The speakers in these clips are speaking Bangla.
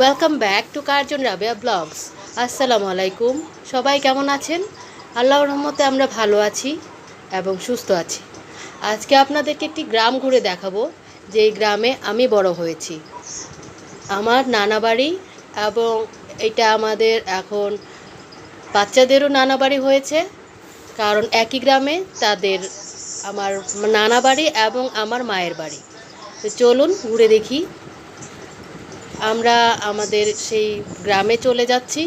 Welcome back to Curzon Rabeya blogs আসসালামু আলাইকুম সবাই কেমন আছেন? আল্লাহ রহমতে আমরা ভালো আছি এবং সুস্থ আছি। আজকে আপনাদেরকে একটি গ্রাম ঘুরে দেখাবো যে গ্রামে আমি বড় হয়েছি। আমার নানা বাড়ি এবং এটা আমাদের এখন বাচ্চাদেরও নানা বাড়ি হয়েছে, কারণ একই গ্রামে তাদের আমার নানা বাড়ি এবং আমার মায়ের বাড়ি। চলুন ঘুরে দেখি আমরা আমাদের সেই গ্রামে চলে যাচ্ছি।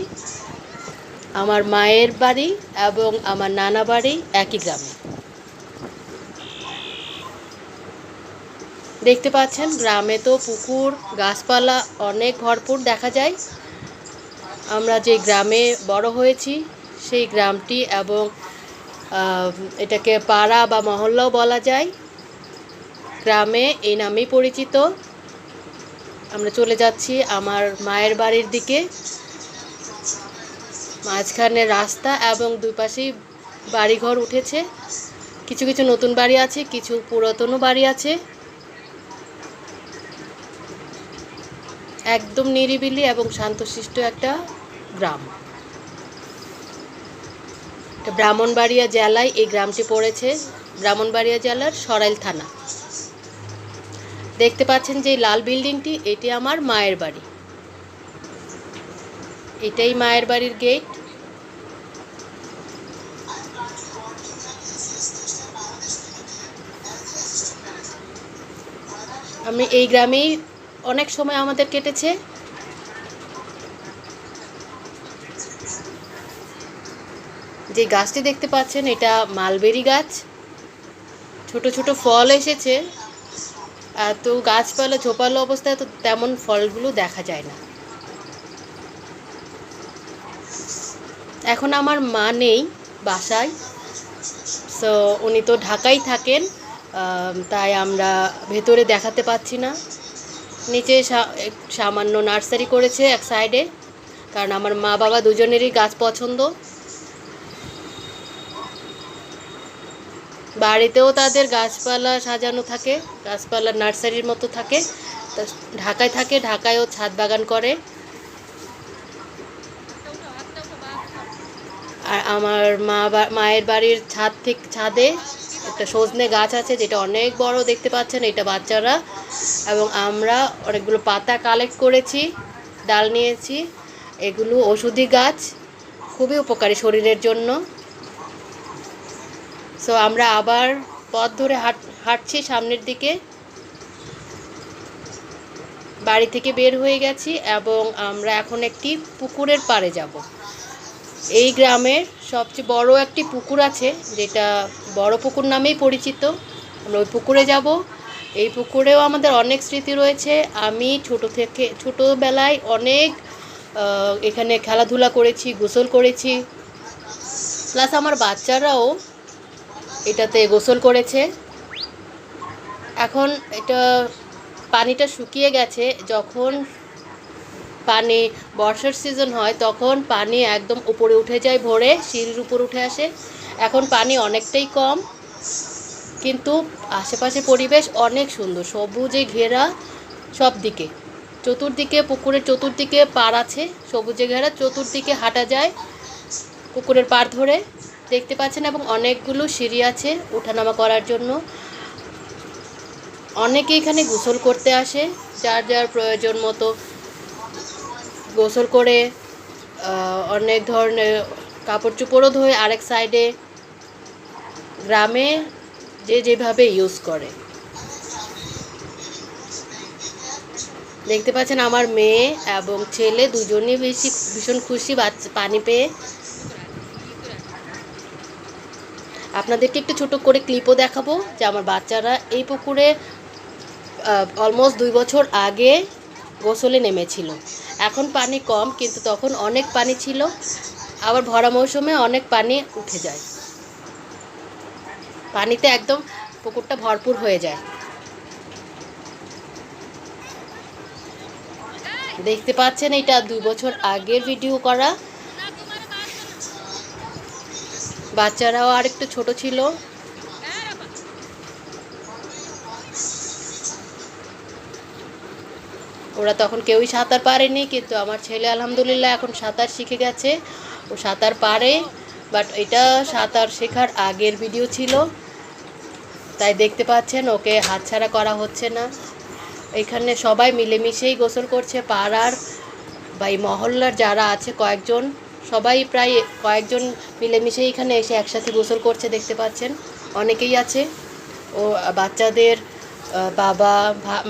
আমার মায়ের বাড়ি এবং আমার নানা বাড়ি একই গ্রামে। দেখতে পাচ্ছেন, গ্রামে তো পুকুর, গাছপালা অনেক ভরপুর দেখা যায়। আমরা যে গ্রামে বড় হয়েছি, সেই গ্রামটি এবং এটাকে পাড়া বা মহল্লাও বলা যায়। গ্রামে এই নামেই পরিচিত। আমরা চলে যাচ্ছি আমার মায়ের বাড়ির দিকে। মাঝখানে রাস্তা এবং দুই পাশেই বাড়িঘর উঠেছে। কিছু কিছু নতুন বাড়ি আছে, কিছু পুরাতনও বাড়ি আছে। একদম নিরিবিলি এবং শান্তশিষ্ট একটা গ্রাম। ব্রাহ্মণবাড়িয়া জেলায় এই গ্রামটি পড়েছে। ব্রাহ্মণবাড়িয়া জেলার সরাইল থানা। দেখতে পাচ্ছেন যে লাল বিল্ডিংটি, এটি আমার মায়ের বাড়ি। এটাই মায়ের বাড়ির গেট। আমি এই গ্রামেই অনেক সময় আমাদের কেটেছে। যে গাছটি দেখতে পাচ্ছেন, এটা মালবেরি গাছ। ছোট ছোট ফল এসেছে। এত গাছপালা, ঝোপালো অবস্থায় তো তেমন ফলগুলো দেখা যায় না। এখন আমার মা নেই বাসায় সো উনি তো ঢাকাই থাকেন তাই আমরা ভেতরে দেখাতে পাচ্ছি না। নিচে সামান্য নার্সারি করেছে এক সাইডে, কারণ আমার মা বাবা দুজনেরই গাছ পছন্দ। বাড়িতেও তাদের গাছপালা সাজানো থাকে, গাছপালা নার্সারির মতো থাকে। ঢাকায় থাকে, ঢাকায়ও ছাদ বাগান করে। আর আমার মা মায়ের বাড়ির ছাদ থেকে ছাদে একটা সজনে গাছ আছে, যেটা অনেক বড় দেখতে পাচ্ছেন, এটা বাচ্চারা। এবং আমরা অনেকগুলো পাতা কালেক্ট করেছি, ডাল নিয়েছি। এগুলো ওষুধি গাছ, খুবই উপকারী শরীরের জন্য। সো আমরা আবার পথ ধরে হাঁট, হাঁটছি সামনের দিকে। বাড়ি থেকে বের হয়ে গেছি এবং আমরা এখন একটি পুকুরের পাড়ে যাব। এই গ্রামের সবচেয়ে বড় একটি পুকুর আছে, যেটা বড় পুকুর নামেই পরিচিত। আমরা ওই পুকুরে যাব। এই পুকুরেও আমাদের অনেক স্মৃতি রয়েছে। আমি ছোট থেকে, ছোটোবেলায় অনেক এখানে খেলাধুলা করেছি, গোসল করেছি। প্লাস আমার বাচ্চারাও এটাতে গোসল করেছে। এখন এটা পানিটা শুকিয়ে গেছে, যখন পানি বর্ষার সিজন হয়, তখন পানি একদম উপরে উঠে যায় ভোরে সিঁড়ির উপর উঠে আসে। এখন পানি অনেকটাই কম, কিন্তু আশেপাশে পরিবেশ অনেক সুন্দর, সবুজে ঘেরা সব দিকে। চতুর্দিকে, পুকুরের চতুর্দিকে পাড় আছে, সবুজে ঘেরা, চতুর্দিকে হাঁটা যায় পুকুরের পাড় ধরে। দেখতে পাচ্ছেন এবং অনেকগুলো সিঁড়ি আছে ওঠানামা করার জন্য। অনেকে এখানে গোসল করতে আসে, যার যার প্রয়োজন মতো গোসল করে অনেক ধরনের কাপড় চোপড়ও ধোয় আরেক সাইডে গ্রামে যে যেভাবে ইউজ করে। দেখতে পাচ্ছেন আমার মেয়ে এবং ছেলে দুজনেই বেশি ভীষণ খুশি পানি পেয়ে। আপনাদেরকে একটু ছোট করে ক্লিপও দেখাবো যে আমার বাচ্চারা এই পুকুরে অলমোস্ট দুই বছর আগে গোসলে নেমেছিল। এখন পানি কম, কিন্তু তখন অনেক পানি ছিল। আবার ভরা মৌসুমে অনেক পানি উঠে যায়। পানিতে একদম পুকুরটা ভরপুর হয়ে যায়। দেখতে পাচ্ছেন, এটা দুই বছর আগের ভিডিও করা। বাচ্চারাও আর একটু ছোট ছিল। ওরা তখন কেউই সাঁতার পারেনি, কিন্তু আমার ছেলে আলহামদুলিল্লাহ এখন সাঁতার শিখে গেছে। ও সাঁতার পারে বাট এটা সাঁতার শেখার আগের ভিডিও ছিল। তাই দেখতে পাচ্ছেন, ওকে হাতছাড়া করা হচ্ছে না। এখানে সবাই মিলেমিশেই গোসল করছে, পাড়ার বা এই মহল্লার যারা আছে কয়েকজন। সবাই প্রায় কয়েকজন মিলেমিশে এখানে এসে একসাথে গোসল করছে, দেখতে পাচ্ছেন। অনেকেই আছে। ও, বাচ্চাদের বাবা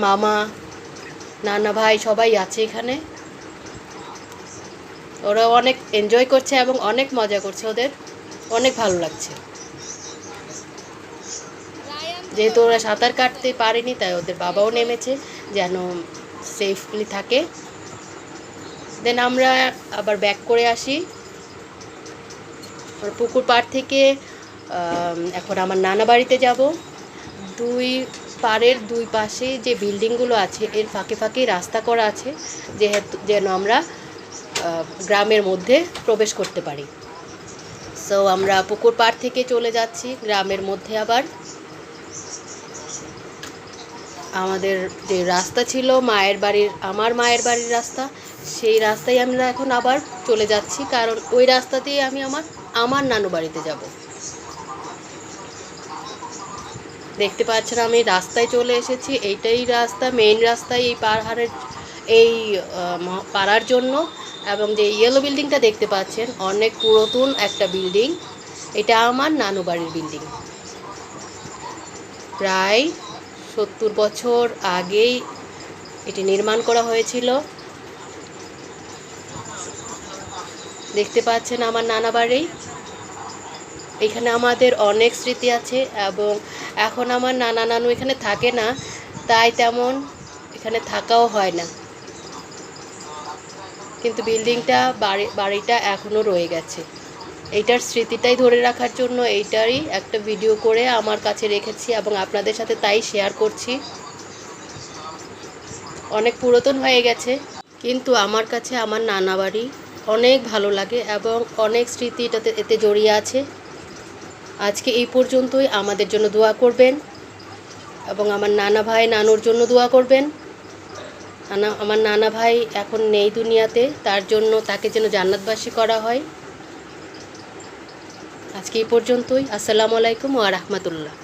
মামা, নানা ভাই সবাই আছে এখানে। ওরা অনেক এনজয় করছে এবং অনেক মজা করছে ওদের। অনেক ভালো লাগছে। যেহেতু ওরা সাঁতার কাটতে পারেনি, তাই ওদের বাবাও নেমেছে, যেন সেফলি থাকে। দেন আমরা আবার ব্যাক করে আসি। পুকুর পাড় থেকে এখন আমার নানা বাড়িতে যাব। দুই পাড়ের দুই পাশে যে বিল্ডিংগুলো আছে, এর ফাঁকে ফাঁকেই রাস্তা করা আছে, যেহেতু, যেন আমরা গ্রামের মধ্যে প্রবেশ করতে পারি। সো আমরা পুকুর পাড় থেকে চলে যাচ্ছি, গ্রামের মধ্যে আবার আমাদের যে রাস্তা ছিল, মায়ের বাড়ির, আমার মায়ের বাড়ির রাস্তা, সেই রাস্তায় আমরা এখন আবার চলে যাচ্ছি। কারণ ওই রাস্তাতেই আমি আমার আমার নানু বাড়িতে যাব। দেখতে পাচ্ছেন, আমি রাস্তায় চলে এসেছি। এইটাই রাস্তা মেইন রাস্তায় এই পাহাড়ের, এই পাড়ার জন্য। এবং যে ইয়েলো বিল্ডিংটা দেখতে পাচ্ছেন, অনেক পুরাতন একটা বিল্ডিং এটা আমার নানু বাড়ির বিল্ডিং প্রায় সত্তর বছর আগেই এটি নির্মাণ করা হয়েছিল। দেখতে পাচ্ছেন আমার নানা বাড়ি। এখানে আমাদের অনেক স্মৃতি আছে এবং এখন আমার নানা নানু এখানে থাকে না, তাই তেমন এখানে থাকাও হয় না। কিন্তু বিল্ডিংটা, বাড়ি, বাড়িটা এখনও রয়ে গেছে। এইটার স্মৃতিটাই ধরে রাখার জন্য এইটারই একটা ভিডিও করে আমার কাছে রেখেছি এবং আপনাদের সাথে তাই শেয়ার করছি। অনেক পুরাতন হয়ে গেছে, কিন্তু আমার কাছে আমার নানা বাড়ি অনেক ভালো লাগে এবং অনেক স্মৃতি এটাতে, এতে জড়িয়ে আছে। আজকে এই পর্যন্তই, আমাদের জন্য দোয়া করবেন এবং আমার নানা ভাই নানুর জন্য দোয়া করবেন। আমার নানা ভাই এখন নেই দুনিয়াতে, তার জন্য তাকে যেন জান্নাতবাসী করা হয়। আজকে এই পর্যন্তই। আসসালামু আলাইকুম ওয়া রাহমাতুল্লাহ।